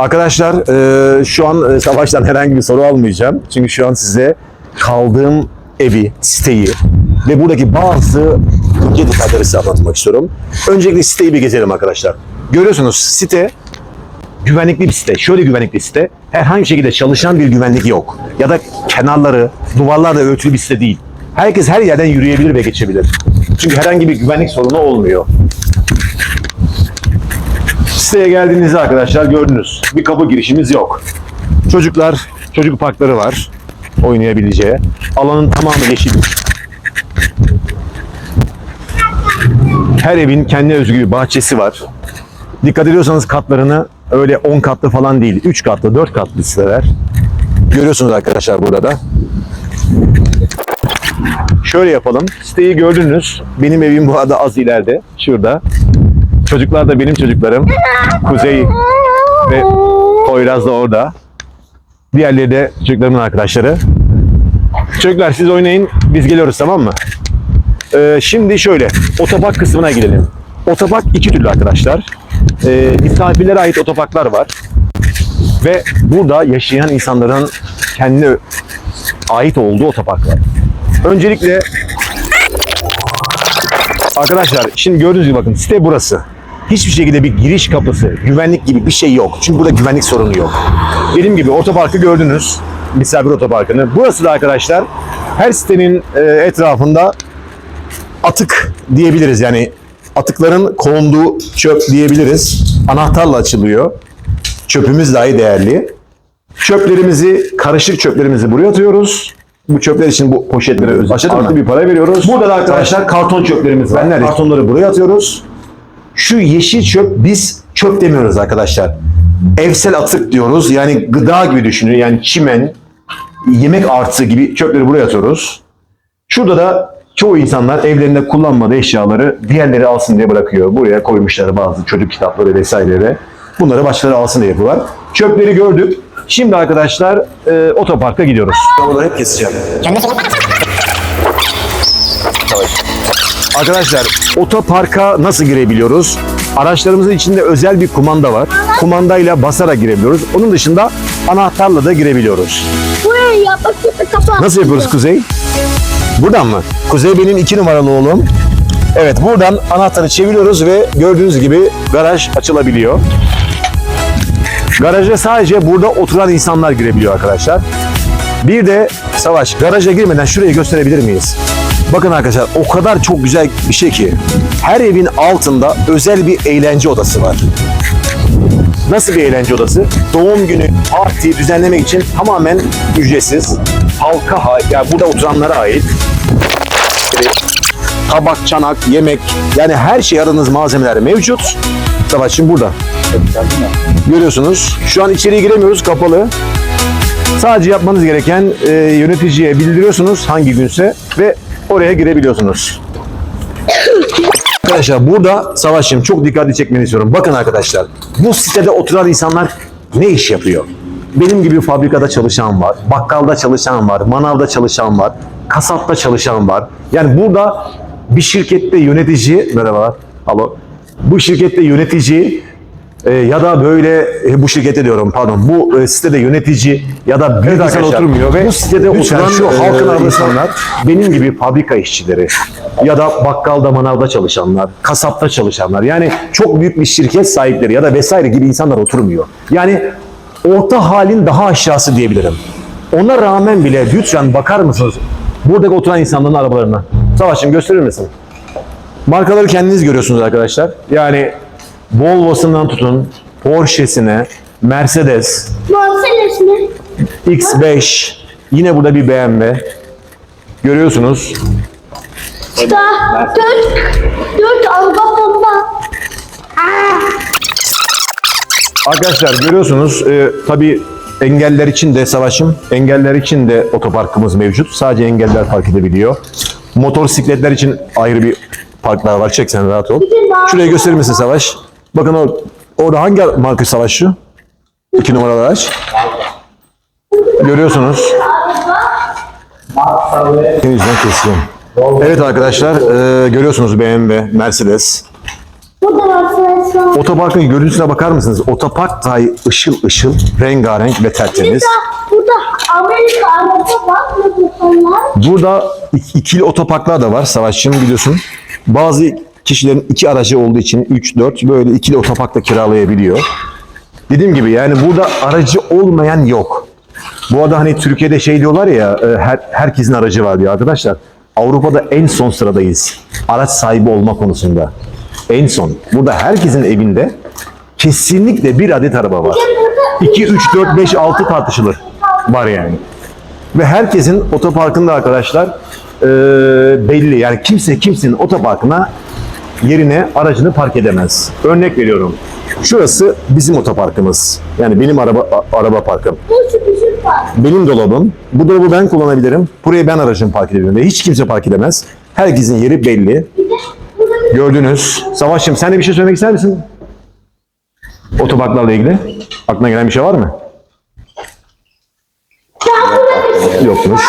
Arkadaşlar e, şu an e, Savaş'tan herhangi bir soru almayacağım. Çünkü şu an size kaldığım evi, siteyi ve buradaki bazı ince detayları size anlatmak istiyorum. Öncelikle siteyi bir gezelim arkadaşlar. Görüyorsunuz site güvenlikli bir site. Şöyle güvenlikli bir site. Herhangi bir şekilde çalışan bir güvenlik yok. Ya da kenarları, duvarlarla örtülü bir site değil. Herkes her yerden yürüyebilir ve geçebilir. Çünkü herhangi bir güvenlik sorunu olmuyor. Siteye geldiğinizde arkadaşlar gördünüz. Bir kapı girişimiz yok. Çocuklar, çocuk parkları var. Oynayabileceği. Alanın tamamı yeşil. Her evin kendine özgü bir bahçesi var. Dikkat ediyorsanız katlarını öyle 10 katlı falan değil. 3 katlı, 4 katlı siteler. Görüyorsunuz arkadaşlar burada da. Şöyle yapalım. Siteyi gördünüz. Benim evim bu arada az ileride. Şurada. Çocuklar da benim çocuklarım. Kuzey ve Poyraz da orada. Diğerleri de çocuklarımın arkadaşları. Çocuklar siz oynayın. Biz geliyoruz tamam mı? Ee, şimdi şöyle. Otopark kısmına gidelim. Otopark iki türlü arkadaşlar. Ee, misafirlere ait otoparklar var. Ve burada yaşayan insanların kendine ait olduğu otoparklar. Öncelikle Arkadaşlar şimdi gördüğünüz gibi bakın site burası. Hiçbir şekilde bir giriş kapısı, güvenlik gibi bir şey yok. Çünkü burada güvenlik sorunu yok. Benim gibi otoparkı gördünüz. Misafir otoparkını. Burası da arkadaşlar her sitenin e, etrafında atık diyebiliriz. Yani atıkların konduğu çöp diyebiliriz. Anahtarla açılıyor. Çöpümüz dahi değerli. Çöplerimizi, karışık çöplerimizi buraya atıyoruz. Bu çöpler için bu poşetlere özel farklı bir para veriyoruz. Burada da arkadaşlar karton çöplerimiz var. Kartonları buraya atıyoruz. Şu yeşil çöp biz çöp demiyoruz arkadaşlar. Evsel atık diyoruz. Yani gıda gibi düşünün. Yani çimen, yemek artığı gibi çöpleri buraya atıyoruz. Şurada da çoğu insanlar evlerinde kullanmadığı eşyaları diğerleri alsın diye bırakıyor. Buraya koymuşlar bazı çocuk kitapları vesaireleri. Bunları başkaları alsın diye yapıyorlar. Çöpleri gördük. Şimdi arkadaşlar e, otoparka gidiyoruz. Buraları hep keseceğim. Arkadaşlar otoparka nasıl girebiliyoruz? Araçlarımızın içinde özel bir kumanda var. Kumandayla basarak girebiliyoruz. Onun dışında anahtarla da girebiliyoruz. Buraya yapmak. Nasıl yapıyoruz Kuzey? Buradan mı? Kuzey benim iki numaralı oğlum. Evet buradan anahtarı çeviriyoruz ve gördüğünüz gibi garaj açılabiliyor. Garaja sadece burada oturan insanlar girebiliyor arkadaşlar. Bir de Savaş garaja girmeden şurayı gösterebilir miyiz? Bakın arkadaşlar o kadar çok güzel bir şey ki her evin altında özel bir eğlence odası var. Nasıl bir eğlence odası? Doğum günü, parti düzenlemek için tamamen ücretsiz. Halka ait, yani burada oturanlara ait. Tabak, çanak, yemek, yani her şey aradığınız malzemeler mevcut. Savaşçım burada. Görüyorsunuz. Şu an içeriye giremiyoruz, kapalı. Sadece yapmanız gereken e, yöneticiye bildiriyorsunuz hangi günse ve oraya girebiliyorsunuz. Arkadaşlar burada Savaş'ım çok dikkatli çekmeni istiyorum. Bakın arkadaşlar bu sitede oturan insanlar ne iş yapıyor? Benim gibi fabrikada çalışan var, bakkalda çalışan var, manavda çalışan var, kasapta çalışan var. Yani burada bir şirkette yönetici, merhabalar, alo. Bu şirkette yönetici e, ya da böyle e, bu şirkete diyorum pardon bu e, sitede yönetici ya da bir insan oturmuyor ve bu sitede oturan şu halkın arasında insanlar benim gibi fabrika işçileri ya da bakkalda manavda çalışanlar, kasapta çalışanlar yani çok büyük bir şirket sahipleri ya da vesaire gibi insanlar oturmuyor. Yani orta halin daha aşağısı diyebilirim. Ona rağmen bile lütfen bakar mısınız buradaki oturan insanların arabalarına? Savaş'ım gösterir misin? Markaları kendiniz görüyorsunuz arkadaşlar. Yani Volvo'sundan tutun Porsche'sine, Mercedes, Mercedes mi? X5, yine burada bir BMW. Görüyorsunuz. Daha dört, dört araba bomba. Aa, Arkadaşlar görüyorsunuz e, tabii engeller için de savaşım, engeller için de otoparkımız mevcut. Sadece engeller park edebiliyor. Motosikletler için ayrı bir parklar var. Çek sen rahat ol. Şurayı gösterir misin Savaş? Bakın o, orada hangi marka Savaş şu? İki numaralı araç. Görüyorsunuz. Senin yüzünden kesiyorum. Evet arkadaşlar e, görüyorsunuz BMW, Mercedes. Otoparkın görüntüsüne bakar mısınız? Otopark dahi ışıl ışıl, rengarenk ve tertemiz. Burada, burada Amerika araba var mı? Burada ik- ikili otoparklar da var Savaşçım biliyorsun. Bazı kişilerin iki aracı olduğu için 3-4 böyle ikili otopark da kiralayabiliyor. Dediğim gibi yani burada aracı olmayan yok. Bu arada hani Türkiye'de şey diyorlar ya e, her, herkesin aracı var diyor arkadaşlar. Avrupa'da en son sıradayız. Araç sahibi olma konusunda. En son. Burada herkesin evinde kesinlikle bir adet araba var. 2, 3, 4, 5, 6 tartışılır. Var yani. Ve herkesin otoparkında arkadaşlar e, belli. Yani kimse kimsenin otoparkına yerine aracını park edemez. Örnek veriyorum. Şurası bizim otoparkımız. Yani benim araba araba parkım. Benim dolabım. Bu dolabı ben kullanabilirim. Buraya ben aracımı park edebilirim. Ve hiç kimse park edemez. Herkesin yeri belli. Gördünüz. Savaşçım sen de bir şey söylemek ister misin? Otoparklarla ilgili. Aklına gelen bir şey var mı? bir Yokmuş.